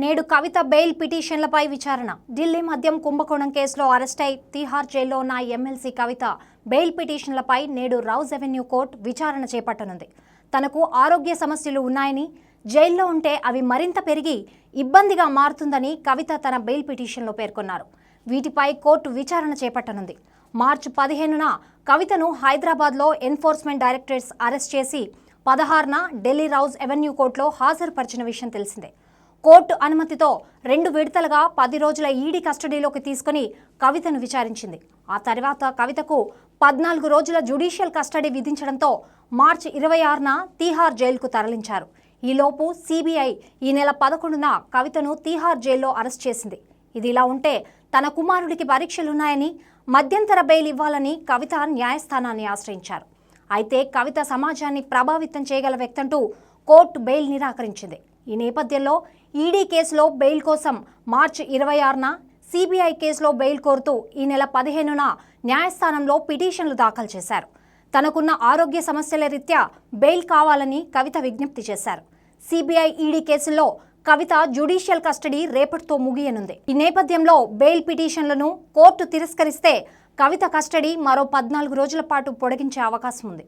నేడు కవిత బెయిల్ పిటిషన్లపై విచారణ. ఢిల్లీ మద్యం కుంభకోణం కేసులో అరెస్ట్ అయి తీహార్ జైల్లో ఉన్న ఎమ్మెల్సీ కవిత బెయిల్ పిటిషన్లపై నేడు రౌజ్ అవెన్యూ కోర్టు విచారణ చేపట్టనుంది. తనకు ఆరోగ్య సమస్యలు ఉన్నాయని జైల్లో ఉంటే అవి మరింత పెరిగి ఇబ్బందిగా మారుతుందని కవిత తన బెయిల్ పిటిషన్లో పేర్కొన్నారు. వీటిపై కోర్టు విచారణ చేపట్టనుంది. మార్చి పదిహేనున కవితను హైదరాబాద్లో ఎన్ఫోర్స్మెంట్ డైరెక్టరేట్స్ అరెస్ట్ చేసి పదహారున ఢిల్లీ రౌజ్ అవెన్యూ కోర్టులో హాజరుపరిచిన విషయం తెలిసిందే. కోర్టు అనుమతితో రెండు విడతలుగా పది రోజుల ఈడీ కస్టడీలోకి తీసుకుని కవితను విచారించింది. ఆ తర్వాత కవితకు పద్నాలుగు రోజుల జ్యుడిషియల్ కస్టడీ విధించడంతో మార్చి ఇరవై ఆరున తీహార్ జైలుకు తరలించారు. ఈలోపు సిబిఐ ఈ నెల పదకొండున కవితను తీహార్ జైల్లో అరెస్ట్ చేసింది. ఇది ఇలా ఉంటే తన కుమారుడికి పరీక్షలున్నాయని మధ్యంతర బెయిల్ ఇవ్వాలని కవిత న్యాయస్థానాన్ని ఆశ్రయించారు. అయితే కవిత సమాజాన్ని ప్రభావితం చేయగల వ్యక్తంటూ కోర్టు బెయిల్ నిరాకరించింది. ఈ నేపథ్యంలో ఈడీ కేసులో బెయిల్ కోసం మార్చి ఇరవై ఆరున సిబిఐ కేసులో బెయిల్ కోరుతూ ఈ నెల పదిహేనున న్యాయస్థానంలో పిటిషన్లు దాఖలు చేశారు. తనకున్న ఆరోగ్య సమస్యల రీత్యా బెయిల్ కావాలని కవిత విజ్ఞప్తి చేశారు. సిబిఐ ఈడీ కేసుల్లో కవిత జ్యుడిషియల్ కస్టడీ రేపటితో ముగియనుంది. ఈ నేపథ్యంలో బెయిల్ పిటిషన్లను కోర్టు తిరస్కరిస్తే కవిత కస్టడీ మరో పద్నాలుగు రోజుల పాటు పొడిగించే అవకాశం ఉంది